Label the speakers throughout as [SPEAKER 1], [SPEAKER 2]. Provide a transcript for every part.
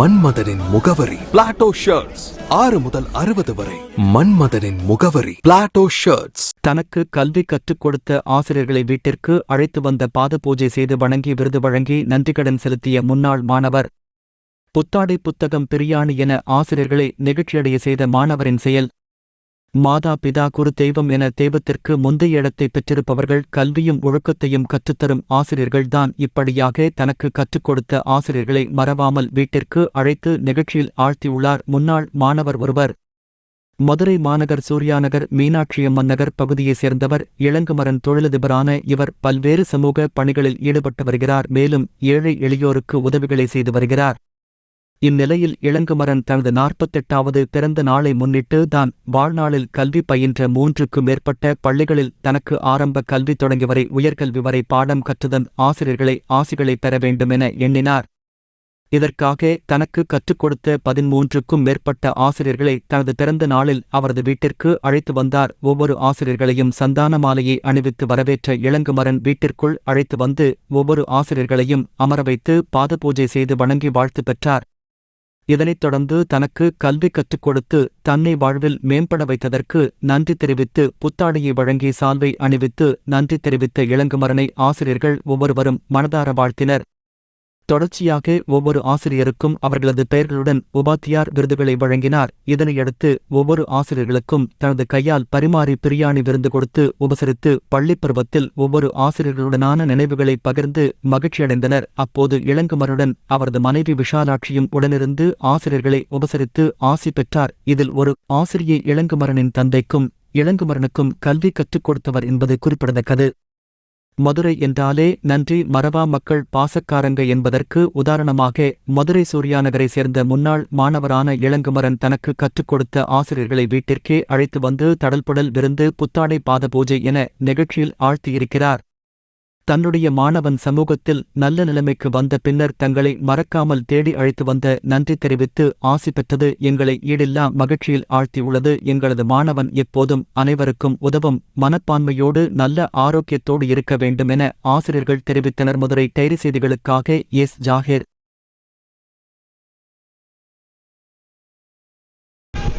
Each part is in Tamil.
[SPEAKER 1] மன்மதனின் முகவரி. பிளாட்டோ ஷர்ட்ஸ் ஆறு முதல் அறுபது வரை. மன்மதனின் முகவரி. பிளாட்டோ ஷர்ட்ஸ்
[SPEAKER 2] தனக்கு கல்வி கற்றுக் கொடுத்த ஆசிரியர்களை வீட்டிற்கு அழைத்து வந்த பாத பூஜை செய்து வணங்கி விருது வழங்கி நன்றிக்கடன் செலுத்திய முன்னாள் மாணவர். புத்தாடை புத்தகம் பிரியாணி என ஆசிரியர்களை நெகிழ்ச்சியடைய செய்த மாணவரின் செயல். மாதா பிதா குரு தெய்வம் என தெய்வத்திற்கு முந்தைய இடத்தை பெற்றிருப்பவர்கள் கல்வியும் ஒழுக்கத்தையும் கற்றுத்தரும் ஆசிரியர்கள்தான் இப்படியாக தனக்கு கற்றுக் கொடுத்த ஆசிரியர்களை மறவாமல் வீட்டிற்கு அழைத்து நிகழ்ச்சியில் ஆழ்த்தியுள்ளார் முன்னாள் மாணவர் ஒருவர். மதுரை மாநகர் சூர்யாநகர் மீனாட்சியம்மன் நகர் பகுதியைச் சேர்ந்தவர் இளங்குமரன் தொழிலதிபரான இவர் பல்வேறு சமூக பணிகளில் ஈடுபட்டு வருகிறார் மேலும் ஏழை எளியோருக்கு உதவிகளை செய்து வருகிறார். இந்நிலையில் இளங்குமரன் தனது நாற்பத்தெட்டாவது பிறந்த நாளை முன்னிட்டு தான் வாழ்நாளில் கல்வி பயின்ற மூன்றுக்கும் மேற்பட்ட பள்ளிகளில் தனக்கு ஆரம்ப கல்வி தொடங்கி வரை உயர்கல்வி வரை பாடம் கற்றுதன் ஆசிரியர்களை ஆசிகளை பெற வேண்டுமென எண்ணினார். இதற்காக தனக்கு கற்றுக் கொடுத்த பதிமூன்றுக்கும் மேற்பட்ட ஆசிரியர்களை தனது பிறந்த நாளில் அவரது வீட்டிற்கு அழைத்து வந்தார். ஒவ்வொரு ஆசிரியர்களையும் சந்தான மாலையை அணிவித்து வரவேற்ற இளங்குமரன் வீட்டிற்குள் அழைத்து வந்து ஒவ்வொரு ஆசிரியர்களையும் அமர வைத்து பாத பூஜை செய்து வணங்கி வாழ்த்து பெற்றார். இதனைத் தொடர்ந்து தனக்கு கல்வி கற்றுக் கொடுத்து தன்னை வாழ்வில் மேம்பட வைத்ததற்கு நன்றி தெரிவித்து புத்தாடையை வழங்கி சால்வை அணிவித்து நன்றி தெரிவித்த இளங்குமரனை ஆசிரியர்கள் ஒவ்வொருவரும் மனதார வாழ்த்தினர். தொடர்ச்சியாக ஒவ்வொரு ஆசிரியருக்கும் அவர்களது பெயர்களுடன் உபாத்தியார் விருதுகளை வழங்கினார். இதனையடுத்து ஒவ்வொரு ஆசிரியர்களுக்கும் தனது கையால் பரிமாறி பிரியாணி விருந்து கொடுத்து உபசரித்து பள்ளிப் பருவத்தில் ஒவ்வொரு ஆசிரியர்களுடனான நினைவுகளை பகிர்ந்து மகிழ்ச்சியடைந்தனர். அப்போது இளங்குமருடன் அவரது மனைவி விஷாலாட்சியும் உடனிருந்து ஆசிரியர்களை உபசரித்து ஆசி பெற்றார். இதில் ஒரு ஆசிரியை இளங்குமரனின் தந்தைக்கும் இளங்குமரனுக்கும் கல்வி கற்றுக் கொடுத்தவர் என்பது குறிப்பிடத்தக்கது. மதுரை என்றாலே நன்றி மறவா மக்கள் பாசக்காரங்க என்பதற்கு உதாரணமாக மதுரை சூர்யாநகரை சேர்ந்த முன்னாள் மாணவரான இளங்குமரன் தனக்கு கற்றுக் கொடுத்த ஆசிரியர்களை வீட்டிற்கே அழைத்து வந்து தடல்புடல் விருந்து புத்தாடை பாத பூஜை என நிகழ்ச்சியில் ஆழ்த்தியிருக்கிறார். தன்னுடைய மாணவன் சமூகத்தில் நல்ல நிலைமைக்கு வந்த பின்னர் தங்களை மறக்காமல் தேடி அழைத்து வந்த நன்றி தெரிவித்து ஆசி பெற்றது எங்களை ஈடில்லா மகிழ்ச்சியில் ஆழ்த்தியுள்ளது. எங்களது மாணவன் எப்போதும் அனைவருக்கும் உதவும் மனப்பான்மையோடு நல்ல ஆரோக்கியத்தோடு இருக்க வேண்டும் என ஆசிரியர்கள் தெரிவித்தனர். மதுரை டைரி செய்திகளுக்காக எஸ். ஜாகிர்.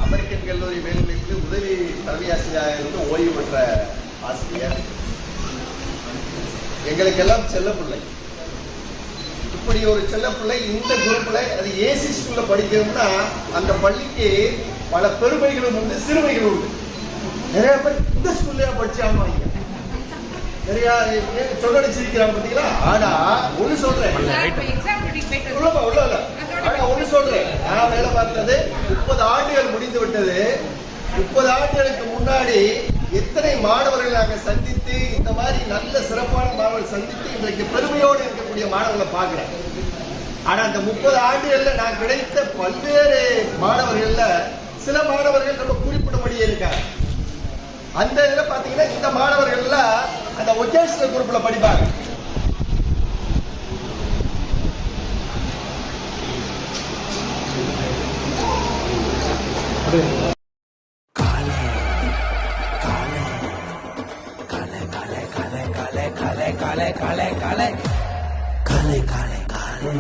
[SPEAKER 3] அமெரிக்கன் கல்லூரி மேல்நிலைக்கு உதவி தலைமையாசிரியராக இருந்து ஓய்வு பெற்ற ஆசிரியர். எங்களுக்கெல்லாம் செல்லப்பிள்ளை இப்படி ஒரு செல்லப்பிள்ளை இந்த குரூப்ல அது ஏசி ஸ்கூல்ல படிக்கணும்னா அந்த பள்ளிக்கு பல பெருமைகளும் உண்டு சிறுமைகளும் உண்டு. நிறைய பேர் இந்த ஸ்கூல்ல படிச்சாங்க நிறைய சொல்லடிச்சிருக்கிறாங்க பாத்தீங்களா? ஆனா ஒண்ணு சொல்றேன். உள்ளப்பா உள்ள இல்ல ஆனா ஒண்ணு சொல்றேன். நான் வேலை பார்த்தது முப்பது ஆண்டுகள் முடிந்து விட்டது. முப்பது ஆண்டுகளுக்கு முன்னாடி எத்தனை மாணவர்கள் நாங்கள் சந்தித்து இந்த மாதிரி நல்ல சிறப்பான மாணவர்கள் சந்தித்து இன்றைக்கு பெருமையோடு இருக்கக்கூடிய மாணவர்களை பார்க்கிறேன். ஆனா அந்த முப்பது ஆண்டுகள்ல நான் கிடைத்த பல்வேறு மாணவர்கள்ல சில மாணவர்கள் நம்ம குறிப்பிடும்படியே இருக்காங்க. அந்த இதுல பாத்தீங்கன்னா இந்த மாணவர்கள்லாம் அந்த ஒகேஷனல் குரூப்ல படிப்பாங்க. काले काले काले। काले
[SPEAKER 4] काले काले।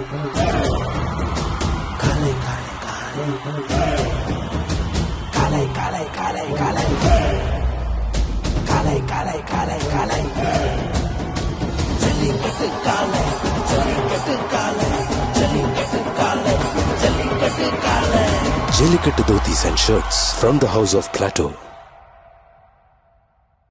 [SPEAKER 4] काले काले काले। काले काले काले काले। काले काले काले काले। चली कट काले चली कट काले चली कट काले चली काले।
[SPEAKER 1] Dhotis and Shirts from the House of Plateau.